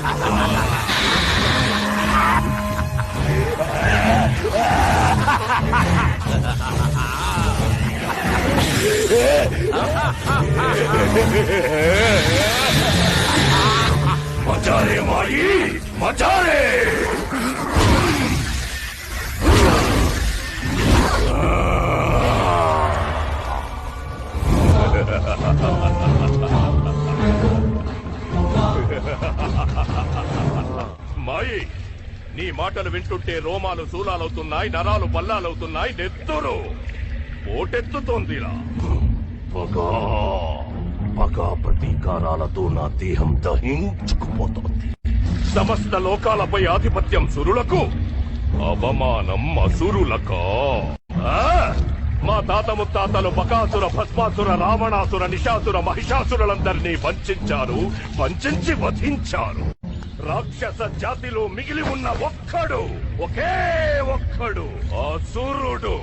待マリー待たれ మాయి నీ మాటలు వింటుంటే రోమాలు శూలాలవుతున్నాయి నరాలు పల్లాలవుతున్నాయి నెత్తురు. పగ పగ ప్రతీకారాలతో నా దేహం దహించుకుపోతోంది. సమస్త లోకాలపై ఆధిపత్యం సురులకు అవమానం అసురులకా. తాత ముత్తాతలు బకాసుర భస్మాసుర రావణాసుర నిషాసుర మహిషాసురులందరినీ వంచారు వంచి వధించారు. రాక్షస జాతిలో మిగిలి ఉన్న ఒక్కడు ఒకే ఒక్కడు అసురుడు